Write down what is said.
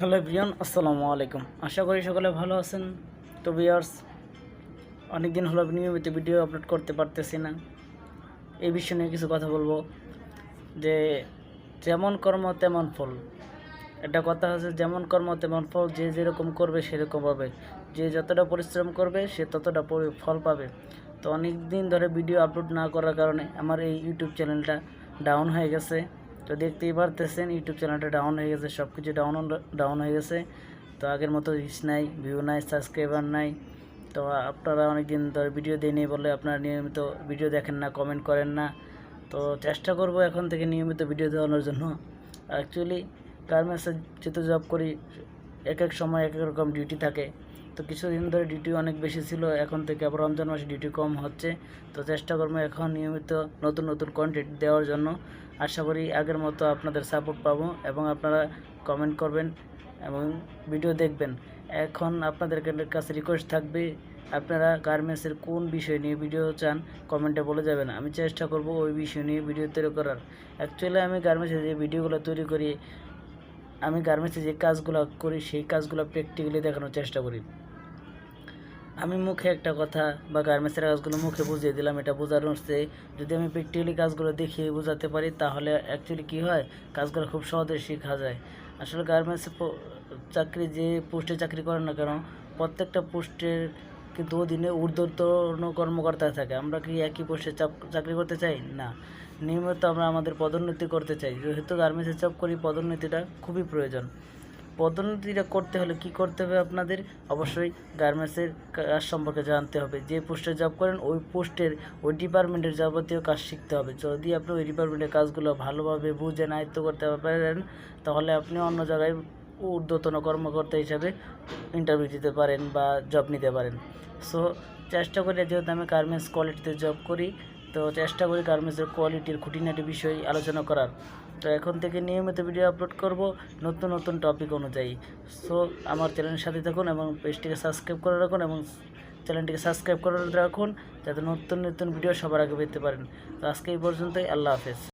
Hello প্রিয়ন আসসালামু আলাইকুম। আশা করি সকলে ভালো আছেন। তো বিয়ার্স অনেক দিন হলো নিয়মিত ভিডিও আপলোড করতে পারতেছি না। এই বিষয় নিয়ে কিছু কথা বলব। যে যেমন কর্ম, তেমন ফল। একটা কথা হচ্ছে যেমন কর্ম, তেমন ফল যে যেরকম করবে সেরকম পাবে যে যতটা পরিশ্রম করবে, সে ততটা ফল পাবে। তো অনেক দিন ধরে ভিডিও আপলোড না করার কারণে আমার এই ইউটিউব চ্যানেলটা ডাউন হয়ে গেছে। তো দেখতেই পারতেছেন ইউটিউব চ্যানেলটা ডাউন হয়ে গেছে সব কিছু ডাউন ডাউন হয়ে গেছে। তো আগের মতো রিচ নাই ভিউ নাই সাবস্ক্রাইবার নাই। তো আপনারা অনেক দিন ধরে ভিডিও দেয়নি বলে আপনারা নিয়মিত ভিডিও দেখেন না কমেন্ট করেন না। তো চেষ্টা করব এখন থেকে নিয়মিত ভিডিও দেওয়ানোর জন্য। অ্যাকচুয়ালি গার্মেন্টসে যেহেতু জব করি, এক এক সময় এক এক রকম ডিউটি থাকে। তো কিছুদিন ধরে ডিউটি অনেক বেশি ছিল, এখন থেকে আবার রমজান মাসে ডিউটি কম হচ্ছে। তো চেষ্টা করব এখন নিয়মিত নতুন নতুন কন্টেন্ট দেওয়ার জন্য। আশা করি আগের মতো আপনাদের সাপোর্ট পাবো এবং আপনারা কমেন্ট করবেন এবং ভিডিও দেখবেন। এখন আপনাদের কাছে রিকোয়েস্ট থাকবে, আপনারা গার্মেন্টসের কোন বিষয় নিয়ে ভিডিও চান কমেন্টে বলে যাবেন। আমি চেষ্টা করব ওই বিষয় নিয়ে ভিডিও তৈরি করার। অ্যাকচুয়ালি আমি গার্মেন্টসে যে ভিডিওগুলো তৈরি করি আমি গার্মেন্টসে যে কাজগুলো করি, সেই কাজগুলো প্র্যাকটিক্যালি দেখানোর চেষ্টা করি। আমি মুখে একটা কথা বা গার্মেন্টসের কাজগুলো মুখে বুঝিয়ে দিলাম, এটা বোঝানোর চেয়ে যদি আমি প্র্যাকটিক্যালি কাজগুলো দেখিয়ে বোঝাতে পারি, তাহলে অ্যাকচুয়ালি কী হয়? কাজগুলো খুব সহজে শেখা যায়। আসলে গার্মেন্টসে চাকরি যে পোস্টে চাকরি করেন না কেন, প্রত্যেকটা পোস্টের কিন্তু অধীনে ঊর্ধ্বতন কর্মকর্তা থাকে। আমরা কি একই পোস্টে চাকরি করতে চাই? না। নিয়মিত আমরা আমাদের পদোন্নতি করতে চাই। যেহেতু গার্মেন্টসে জব করি, পদোন্নতিটা খুবই প্রয়োজন। পদোন্নতিটা করতে হলে কি করতে হবে আপনাদের? অবশ্যই গার্মেন্টসের কাজ সম্পর্কে জানতে হবে। যে পোস্টে জব করেন, ওই পোস্টের ওই ডিপার্টমেন্টের যাবতীয় কাজ শিখতে হবে। যদি আপনি ওই ডিপার্টমেন্টের কাজগুলো ভালোভাবে বুঝেন আয়ত্ত করতে পারেন, তাহলে আপনি অন্য জায়গায় ঊর্ধ্বতন কর্মকর্তা হিসাবে ইন্টারভিউ দিতে পারেন বা জব নিতে পারেন। সো চেষ্টা করি যেহেতু আমি গার্মেন্টস কোয়ালিটিতে জব করি তো চেষ্টা করি গার্মেন্টসের কোয়ালিটির খুঁটিনাটি বিষয় আলোচনা করার। তো এখন থেকে নিয়মিত ভিডিও আপলোড করব নতুন নতুন টপিক অনুযায়ী। সো আমার চ্যানেলের সাথে থাকুন এবং পেজটিকে সাবস্ক্রাইব করে রাখুন এবং চ্যানেলটিকে সাবস্ক্রাইব করে রাখুন, যাতে নতুন নতুন ভিডিও সবার আগে পেতে পারেন। তো আজকে এই পর্যন্তই, আল্লাহ হাফেজ।